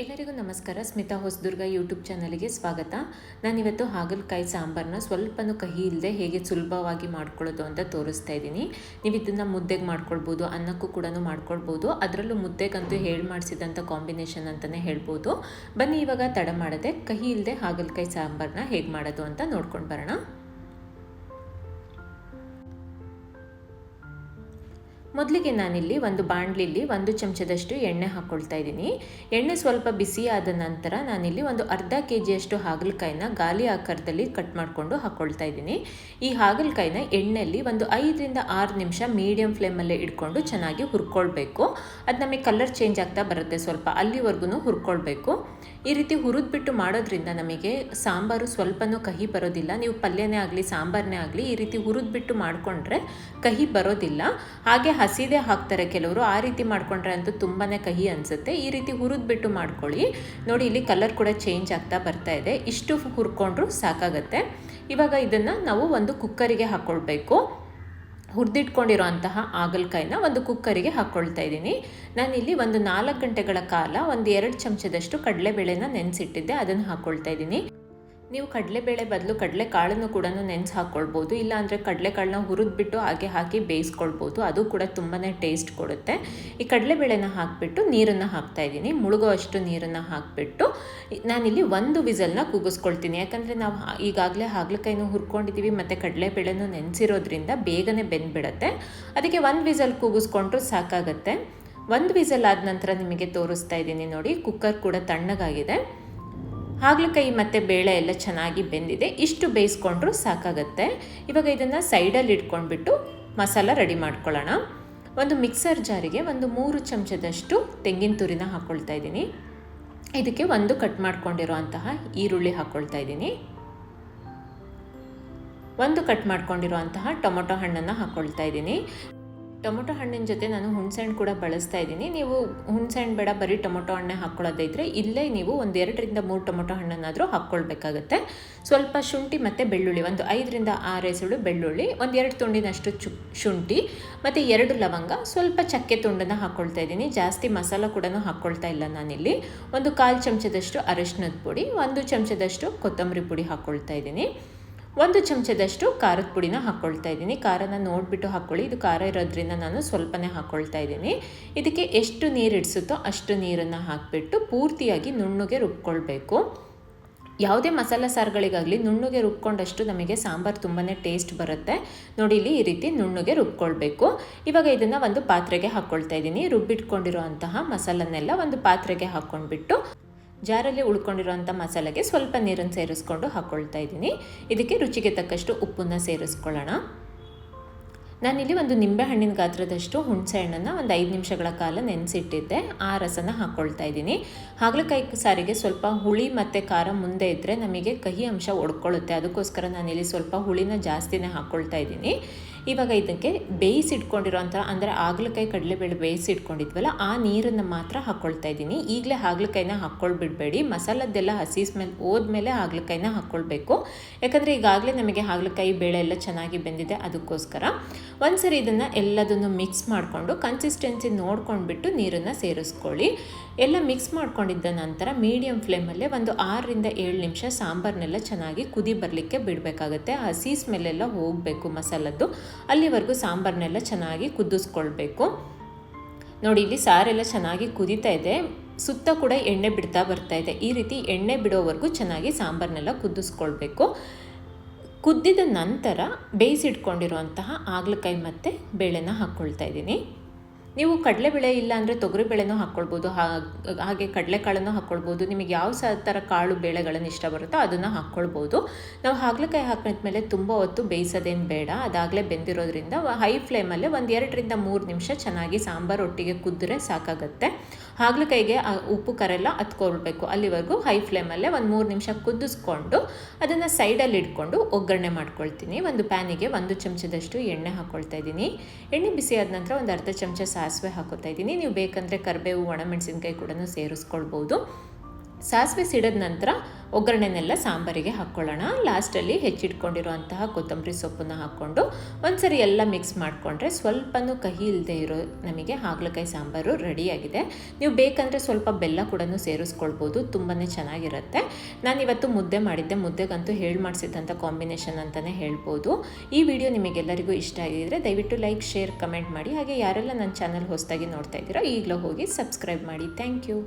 ಎಲ್ಲರಿಗೂ ನಮಸ್ಕಾರ. ಸ್ಮಿತಾ ಹೊಸದುರ್ಗ ಯೂಟ್ಯೂಬ್ ಚಾನಲ್ಗೆ ಸ್ವಾಗತ. ನಾನಿವತ್ತು ಹಾಗಲಕಾಯಿ ಸಾಂಬಾರನ್ನ ಸ್ವಲ್ಪನೂ ಕಹಿ ಇಲ್ಲದೆ ಹೇಗೆ ಸುಲಭವಾಗಿ ಮಾಡ್ಕೊಳ್ಳೋದು ಅಂತ ತೋರಿಸ್ತಾ ಇದ್ದೀನಿ. ನೀವು ಇದನ್ನು ಮುದ್ದೆಗೆ ಮಾಡ್ಕೊಳ್ಬೋದು, ಅನ್ನಕ್ಕೂ ಕೂಡ ಮಾಡ್ಕೊಳ್ಬೋದು. ಅದರಲ್ಲೂ ಮುದ್ದೆಗಂತೂ ಹೇಳಿ ಮಾಡಿಸಿದಂಥ ಕಾಂಬಿನೇಷನ್ ಅಂತಲೇ ಹೇಳ್ಬೋದು. ಬನ್ನಿ ಇವಾಗ ತಡ ಮಾಡದೆ ಕಹಿ ಇಲ್ಲದೆ ಹಾಗಲಕಾಯಿ ಸಾಂಬಾರನ್ನ ಹೇಗೆ ಮಾಡೋದು ಅಂತ ನೋಡ್ಕೊಂಡು ಬರೋಣ. ಮೊದಲಿಗೆ ನಾನಿಲ್ಲಿ ಒಂದು ಬಾಣಲಿಲಿ ಒಂದು ಚಮಚದಷ್ಟು ಎಣ್ಣೆ ಹಾಕ್ಕೊಳ್ತಾ ಇದ್ದೀನಿ. ಎಣ್ಣೆ ಸ್ವಲ್ಪ ಬಿಸಿ ಆದ ನಂತರ ನಾನಿಲ್ಲಿ ಒಂದು ಅರ್ಧ ಕೆ ಜಿಯಷ್ಟು ಹಾಗಲಕಾಯಿನ ಗಾಲಿ ಆಕಾರದಲ್ಲಿ ಕಟ್ ಮಾಡಿಕೊಂಡು ಹಾಕ್ಕೊಳ್ತಾ ಇದ್ದೀನಿ. ಈ ಹಾಗಲಕಾಯಿನ ಎಣ್ಣೆಯಲ್ಲಿ ಒಂದು ಐದರಿಂದ ಆರು ನಿಮಿಷ ಮೀಡಿಯಂ ಫ್ಲೇಮಲ್ಲೇ ಇಟ್ಕೊಂಡು ಚೆನ್ನಾಗಿ ಹುರ್ಕೊಳ್ಬೇಕು. ಅದು ನಮಗೆ ಕಲರ್ ಚೇಂಜ್ ಆಗ್ತಾ ಬರುತ್ತೆ ಸ್ವಲ್ಪ ಅಲ್ಲಿವರೆಗೂ ಹುರ್ಕೊಳ್ಬೇಕು. ಈ ರೀತಿ ಹುರಿದ್ಬಿಟ್ಟು ಮಾಡೋದ್ರಿಂದ ನಮಗೆ ಸಾಂಬಾರು ಸ್ವಲ್ಪನೂ ಕಹಿ ಬರೋದಿಲ್ಲ. ನೀವು ಪಲ್ಯನೇ ಆಗಲಿ, ಸಾಂಬಾರನೇ ಆಗಲಿ ಈ ರೀತಿ ಹುರಿದ್ಬಿಟ್ಟು ಮಾಡಿಕೊಂಡ್ರೆ ಕಹಿ ಬರೋದಿಲ್ಲ. ಹಾಗೆ ಹಸಿದೇ ಹಾಕ್ತಾರೆ ಕೆಲವರು, ಆ ರೀತಿ ಮಾಡ್ಕೊಂಡ್ರೆ ಅಂತೂ ತುಂಬಾ ಕಹಿ ಅನಿಸುತ್ತೆ. ಈ ರೀತಿ ಹುರಿದ್ಬಿಟ್ಟು ಮಾಡ್ಕೊಳ್ಳಿ. ನೋಡಿ, ಇಲ್ಲಿ ಕಲರ್ ಕೂಡ ಚೇಂಜ್ ಆಗ್ತಾ ಬರ್ತಾ ಇದೆ. ಇಷ್ಟು ಹುರ್ಕೊಂಡ್ರು ಸಾಕಾಗತ್ತೆ. ಇವಾಗ ಇದನ್ನು ನಾವು ಒಂದು ಕುಕ್ಕರಿಗೆ ಹಾಕ್ಕೊಳ್ಬೇಕು ಹುರಿದಿಟ್ಕೊಂಡಿರೋ ಅಂತಹ ಆಗಲಕಾಯಿನ ಒಂದು ಕುಕ್ಕರಿಗೆ ಹಾಕ್ಕೊಳ್ತಾ ಇದ್ದೀನಿ. ನಾನಿಲ್ಲಿ ಒಂದು ನಾಲ್ಕು ಗಂಟೆಗಳ ಕಾಲ ಒಂದು ಎರಡು ಚಮಚದಷ್ಟು ಕಡಲೆಬೇಳೆನ ನೆನೆಸಿಟ್ಟಿದ್ದೆ. ಅದನ್ನು ಹಾಕ್ಕೊಳ್ತಾ ಇದ್ದೀನಿ. ನೀವು ಕಡಲೆಬೇಳೆ ಬದಲು ಕಡಲೆ ಕಾಳನ್ನು ಕೂಡ ನೆನೆಸಿ ಹಾಕ್ಕೊಳ್ಬೋದು ಇಲ್ಲಾಂದರೆ ಕಡಲೆಕಾಳನ್ನ ಹುರಿದ್ಬಿಟ್ಟು ಹಾಗೆ ಹಾಕಿ ಬೇಯಿಸ್ಕೊಳ್ಬೋದು. ಅದು ಕೂಡ ತುಂಬಾ ಟೇಸ್ಟ್ ಕೊಡುತ್ತೆ. ಈ ಕಡಲೆಬೇಳೆನ ಹಾಕಿಬಿಟ್ಟು ನೀರನ್ನು ಹಾಕ್ತಾ ಇದ್ದೀನಿ. ಮುಳುಗೋ ಅಷ್ಟು ನೀರನ್ನು ಹಾಕಿಬಿಟ್ಟು ನಾನಿಲ್ಲಿ ಒಂದು ವಿಸಲ್ನ ಕೂಗಿಸ್ಕೊಳ್ತೀನಿ ಯಾಕಂದರೆ ನಾವು ಈಗಾಗಲೇ ಹಾಗಲಕಾಯಿನೂ ಹುರ್ಕೊಂಡಿದ್ದೀವಿ ಮತ್ತು ಕಡಲೆಬೇಳೆನೂ ನೆನೆಸಿರೋದ್ರಿಂದ ಬೇಗನೆ ಬೆಂದ್ಬಿಡತ್ತೆ. ಅದಕ್ಕೆ ಒಂದು ವಿಸಲ್ ಕೂಗಿಸ್ಕೊಂಡ್ರು ಸಾಕಾಗತ್ತೆ. ಒಂದು ವಿಸಲ್ ಆದ ನಂತರ ನಿಮಗೆ ತೋರಿಸ್ತಾ ಇದ್ದೀನಿ ನೋಡಿ, ಕುಕ್ಕರ್ ಕೂಡ ತಣ್ಣಗಾಗಿದೆ. ಹಾಗಲಕಾಯಿ ಮತ್ತು ಬೇಳೆ ಎಲ್ಲ ಚೆನ್ನಾಗಿ ಬೆಂದಿದೆ. ಇಷ್ಟು ಬೇಯಿಸ್ಕೊಂಡ್ರೂ ಸಾಕಾಗತ್ತೆ. ಇವಾಗ ಇದನ್ನು ಸೈಡಲ್ಲಿ ಇಟ್ಕೊಂಡ್ಬಿಟ್ಟು ಮಸಾಲ ರೆಡಿ ಮಾಡ್ಕೊಳ್ಳೋಣ. ಒಂದು ಮಿಕ್ಸರ್ ಜಾರಿಗೆ ಒಂದು ಮೂರು ಚಮಚದಷ್ಟು ತೆಂಗಿನ ತುರಿನ ಹಾಕ್ಕೊಳ್ತಾ ಇದ್ದೀನಿ. ಇದಕ್ಕೆ ಒಂದು ಕಟ್ ಮಾಡ್ಕೊಂಡಿರೋ ಅಂತಹ ಈರುಳ್ಳಿ ಹಾಕ್ಕೊಳ್ತಾ ಇದ್ದೀನಿ. ಒಂದು ಕಟ್ ಮಾಡ್ಕೊಂಡಿರುವಂತಹ ಟೊಮೊಟೊ ಹಣ್ಣನ್ನು ಹಾಕ್ಕೊಳ್ತಾ ಇದ್ದೀನಿ. ಟೊಮೊಟೊ ಹಣ್ಣಿನ ಜೊತೆ ನಾನು ಹುಣಸೆಹಣ್ಣು ಕೂಡ ಬಳಸ್ತಾ ಇದ್ದೀನಿ. ನೀವು ಹುಣಸೆಹಣ್ಣು ಬೇಡ, ಬರೀ ಟೊಮೊಟೊ ಹಣ್ಣೆ ಹಾಕ್ಕೊಳ್ಳೋದೈತ್ರೆ ಇಲ್ಲೇ ನೀವು ಒಂದು ಎರಡರಿಂದ ಮೂರು ಟೊಮೊಟೊ ಹಣ್ಣನ್ನಾದರೂ ಹಾಕ್ಕೊಳ್ಬೇಕಾಗತ್ತೆ. ಸ್ವಲ್ಪ ಶುಂಠಿ ಮತ್ತು ಬೆಳ್ಳುಳ್ಳಿ, ಒಂದು ಐದರಿಂದ ಆರು ಎಸಳು ಬೆಳ್ಳುಳ್ಳಿ, ಒಂದು ಎರಡು ತುಂಡಿನಷ್ಟು ಚು, ಶುಂಠಿ, ಮತ್ತು ಎರಡು ಲವಂಗ, ಸ್ವಲ್ಪ ಚಕ್ಕೆ ತುಂಡನ್ನು ಹಾಕ್ಕೊಳ್ತಾ ಇದ್ದೀನಿ. ಜಾಸ್ತಿ ಮಸಾಲ ಕೂಡ ಹಾಕ್ಕೊಳ್ತಾ ಇಲ್ಲ ನಾನಿಲ್ಲಿ. ಒಂದು ಕಾಲು ಚಮಚದಷ್ಟು ಅರಶಿನದ ಪುಡಿ, ಒಂದು ಚಮಚದಷ್ಟು ಕೊತ್ತಂಬರಿ ಪುಡಿ ಹಾಕ್ಕೊಳ್ತಾ ಇದ್ದೀನಿ. ಒಂದು ಚಮಚದಷ್ಟು ಖಾರದ ಪುಡಿನ ಹಾಕ್ಕೊಳ್ತಾ ಇದ್ದೀನಿ. ಖಾರನ ನೋಡಿಬಿಟ್ಟು ಹಾಕ್ಕೊಳ್ಳಿ ಇದು ಖಾರ ಇರೋದ್ರಿಂದ ನಾನು ಸ್ವಲ್ಪನೇ ಹಾಕ್ಕೊಳ್ತಾ ಇದ್ದೀನಿ. ಇದಕ್ಕೆ ಎಷ್ಟು ನೀರು ಇಡಿಸುತ್ತೋ ಅಷ್ಟು ನೀರನ್ನು ಹಾಕಿಬಿಟ್ಟು ಪೂರ್ತಿಯಾಗಿ ನುಣ್ಣಗೆ ರುಬ್ಕೊಳ್ಬೇಕು. ಯಾವುದೇ ಮಸಾಲೆ ಸಾರುಗಳಿಗಾಗಲಿ ನುಣ್ಣಗೆ ರುಬ್ಕೊಂಡಷ್ಟು ನಮಗೆ ಸಾಂಬಾರು ತುಂಬಾ ಟೇಸ್ಟ್ ಬರುತ್ತೆ. ನೋಡಿ, ಇಲ್ಲಿ ಈ ರೀತಿ ನುಣ್ಣಗೆ ರುಬ್ಕೊಳ್ಬೇಕು. ಇವಾಗ ಇದನ್ನು ಒಂದು ಪಾತ್ರೆಗೆ ಹಾಕ್ಕೊಳ್ತಾ ಇದ್ದೀನಿ. ರುಬ್ಬಿಟ್ಕೊಂಡಿರೋ ಅಂತಹ ಮಸಾಲನ್ನೆಲ್ಲ ಒಂದು ಪಾತ್ರೆಗೆ ಹಾಕ್ಕೊಂಡ್ಬಿಟ್ಟು ಜಾರಲ್ಲಿ ಉಳ್ಕೊಂಡಿರುವಂಥ ಮಸಾಲೆಗೆ ಸ್ವಲ್ಪ ನೀರನ್ನು ಸೇರಿಸ್ಕೊಂಡು ಹಾಕ್ಕೊಳ್ತಾ ಇದ್ದೀನಿ. ಇದಕ್ಕೆ ರುಚಿಗೆ ತಕ್ಕಷ್ಟು ಉಪ್ಪನ್ನು ಸೇರಿಸ್ಕೊಳ್ಳೋಣ. ನಾನಿಲ್ಲಿ ಒಂದು ನಿಂಬೆಹಣ್ಣಿನ ಗಾತ್ರದಷ್ಟು ಹುಣಸೆ ಹಣ್ಣನ್ನು ಒಂದು ಐದು ನಿಮಿಷಗಳ ಕಾಲ ನೆನೆಸಿಟ್ಟಿದ್ದೆ. ಆ ರಸನ ಹಾಕ್ಕೊಳ್ತಾ ಇದ್ದೀನಿ. ಹಾಗಲಕಾಯಿ ಸಾರಿಗೆ ಸ್ವಲ್ಪ ಹುಳಿ ಮತ್ತು ಖಾರ ಮುಂದೆ ಇದ್ದರೆ ನಮಗೆ ಕಹಿ ಅಂಶ ಒಡ್ಕೊಳ್ಳುತ್ತೆ. ಅದಕ್ಕೋಸ್ಕರ ನಾನಿಲ್ಲಿ ಸ್ವಲ್ಪ ಹುಳಿನ ಜಾಸ್ತಿನೇ ಹಾಕ್ಕೊಳ್ತಾ ಇದ್ದೀನಿ. ಇವಾಗ ಇದಕ್ಕೆ ಬೇಯಿಸಿಟ್ಕೊಂಡಿರೋಂಥ ಅಂದರೆ ಹಾಗಲಕಾಯಿ ಕಡಲೆಬೇಳೆ ಬೇಯಿಸಿಟ್ಕೊಂಡಿದ್ವಲ್ಲ ಆ ನೀರನ್ನು ಮಾತ್ರ ಹಾಕ್ಕೊಳ್ತಾ ಇದ್ದೀನಿ. ಈಗಲೇ ಹಾಗಲಕಾಯಿನ ಹಾಕ್ಕೊಳ್ಬಿಡ್ಬೇಡಿ ಮಸಾಲದ್ದೆಲ್ಲ ಹಸಿ ಸ್ಮೆಲ್ ಹೋದ್ಮೇಲೆ ಹಾಗಲಕಾಯಿನ ಹಾಕ್ಕೊಳ್ಬೇಕು ಯಾಕಂದರೆ ಈಗಾಗಲೇ ನಮಗೆ ಹಾಗಲಕಾಯಿ ಬೇಳೆ ಎಲ್ಲ ಚೆನ್ನಾಗಿ ಬೆಂದಿದೆ, ಅದಕ್ಕೋಸ್ಕರ. ಒಂದ್ಸರಿ ಇದನ್ನು ಎಲ್ಲದನ್ನು ಮಿಕ್ಸ್ ಮಾಡಿಕೊಂಡು ಕನ್ಸಿಸ್ಟೆನ್ಸಿ ನೋಡ್ಕೊಂಡ್ಬಿಟ್ಟು ನೀರನ್ನು ಸೇರಿಸ್ಕೊಳ್ಳಿ. ಎಲ್ಲ ಮಿಕ್ಸ್ ಮಾಡ್ಕೊಂಡಿದ್ದ ನಂತರ ಮೀಡಿಯಮ್ ಫ್ಲೇಮಲ್ಲೇ ಒಂದು ಆರರಿಂದ ಏಳು ನಿಮಿಷ ಸಾಂಬಾರನ್ನೆಲ್ಲ ಚೆನ್ನಾಗಿ ಕುದಿ ಬರಲಿಕ್ಕೆ ಬಿಡಬೇಕಾಗತ್ತೆ. ಹಸಿ ಸ್ಮೆಲ್ಲೆಲ್ಲ ಹೋಗಬೇಕು ಮಸಾಲದ್ದು. ಅಲ್ಲಿವರೆಗೂ ಸಾಂಬಾರನ್ನೆಲ್ಲ ಚೆನ್ನಾಗಿ ಕುದಿಸ್ಕೊಳ್ಬೇಕು. ನೋಡಿ, ಇಲ್ಲಿ ಸಾರೆಲ್ಲ ಚೆನ್ನಾಗಿ ಕುದೀತಾ ಇದೆ. ಸುತ್ತ ಕೂಡ ಎಣ್ಣೆ ಬಿಡ್ತಾ ಬರ್ತಾ ಇದೆ. ಈ ರೀತಿ ಎಣ್ಣೆ ಬಿಡೋವರೆಗೂ ಚೆನ್ನಾಗಿ ಸಾಂಬಾರನ್ನೆಲ್ಲ ಕುದಿಸ್ಕೊಳ್ಬೇಕು. ಕುದ್ದಿದ ನಂತರ ಬೇಯಿಸಿಟ್ಕೊಂಡಿರುವಂತಹ ಹಾಗಲಕಾಯಿ ಮತ್ತು ಬೇಳೆನ ಹಾಕ್ಕೊಳ್ತಾ ಇದ್ದೀನಿ. ನೀವು ಕಡಲೆಬೇಳೆ ಇಲ್ಲ ಅಂದರೆ ತೊಗರಿಬೇಳೆನೂ ಹಾಕ್ಕೊಳ್ಬೋದು. ಹಾಗೆ ಕಡಲೆಕಾಳನ್ನು ಹಾಕ್ಕೊಳ್ಬೋದು. ನಿಮಗೆ ಯಾವ ಥರ ಕಾಳು ಬೇಳೆಗಳನ್ನು ಇಷ್ಟ ಬರುತ್ತೋ ಅದನ್ನು ಹಾಕ್ಕೊಳ್ಬೋದು. ನಾವು ಹಾಗಲಕಾಯಿ ಹಾಕಿದ್ಮೇಲೆ ತುಂಬ ಹೊತ್ತು ಬೇಯಿಸೋದೇನು ಬೇಡ. ಅದಾಗಲೇ ಬೆಂದಿರೋದ್ರಿಂದ ಹೈ ಫ್ಲೇಮಲ್ಲೇ ಒಂದು ಎರಡರಿಂದ ಮೂರು ನಿಮಿಷ ಚೆನ್ನಾಗಿ ಸಾಂಬಾರು ಒಟ್ಟಿಗೆ ಕುದ್ದರೆ ಸಾಕಾಗುತ್ತೆ. ಹಾಗಲಕಾಯಿಗೆ ಉಪ್ಪು ಕರೆಲ್ಲ ಹತ್ಕೊಳ್ಬೇಕು ಅಲ್ಲಿವರೆಗೂ ಹೈ ಫ್ಲೇಮಲ್ಲೇ ಒಂದು ಮೂರು ನಿಮಿಷ ಕುದಿಸ್ಕೊಂಡು ಅದನ್ನು ಸೈಡಲ್ಲಿ ಇಟ್ಕೊಂಡು ಒಗ್ಗರಣೆ ಮಾಡ್ಕೊಳ್ತೀನಿ. ಒಂದು ಪ್ಯಾನಿಗೆ ಒಂದು ಚಮಚದಷ್ಟು ಎಣ್ಣೆ ಹಾಕ್ಕೊಳ್ತಾ ಇದ್ದೀನಿ. ಎಣ್ಣೆ ಬಿಸಿ ಆದ ನಂತರ ಒಂದು ಅರ್ಧ ಚಮಚ ಸಾಸಿವೆ ಹಾಕೋತಾ ಇದ್ದೀನಿ. ನೀವು ಬೇಕಂದರೆ ಕರಿಬೇವು ಒಣಮೆಣಸಿನ್ಕಾಯಿ ಕೂಡ ಸೇರಿಸ್ಕೊಳ್ಬೋದು. ಸಾಸಿವೆ ಸಿಡಿದ ನಂತರ ಒಗ್ಗರಣೆನೆಲ್ಲ ಸಾಂಬಾರಿಗೆ ಹಾಕ್ಕೊಳ್ಳೋಣ. ಲಾಸ್ಟಲ್ಲಿ ಹೆಚ್ಚಿಟ್ಕೊಂಡಿರುವಂತಹ ಕೊತ್ತಂಬರಿ ಸೊಪ್ಪನ್ನು ಹಾಕ್ಕೊಂಡು ಒಂದ್ಸರಿ ಎಲ್ಲ ಮಿಕ್ಸ್ ಮಾಡಿಕೊಂಡ್ರೆ ಸ್ವಲ್ಪನೂ ಕಹಿ ಇಲ್ಲದೆ ಇರೋ ನಮಗೆ ಹಾಗಲಕಾಯಿ ಸಾಂಬಾರು ರೆಡಿಯಾಗಿದೆ. ನೀವು ಬೇಕಂದರೆ ಸ್ವಲ್ಪ ಬೆಲ್ಲ ಕೂಡ ಸೇರಿಸ್ಕೊಳ್ಬೋದು ತುಂಬಾ ಚೆನ್ನಾಗಿರುತ್ತೆ. ನಾನು ಇವತ್ತು ಮುದ್ದೆ ಮಾಡಿದ್ದೆ, ಮುದ್ದೆಗಂತೂ ಹೇಳಿ ಮಾಡಿಸಿದಂಥ ಕಾಂಬಿನೇಷನ್ ಅಂತಲೇ ಹೇಳ್ಬೋದು. ಈ ವಿಡಿಯೋ ನಿಮಗೆಲ್ಲರಿಗೂ ಇಷ್ಟ ಆಗಿದ್ರೆ ದಯವಿಟ್ಟು ಲೈಕ್, ಶೇರ್, ಕಮೆಂಟ್ ಮಾಡಿ. ಹಾಗೆ ಯಾರೆಲ್ಲ ನನ್ನ ಚಾನಲ್ ಹೊಸದಾಗಿ ನೋಡ್ತಾ ಇದ್ದೀರೋ ಈಗಲೂ ಹೋಗಿ ಸಬ್ಸ್ಕ್ರೈಬ್ ಮಾಡಿ. Thank you.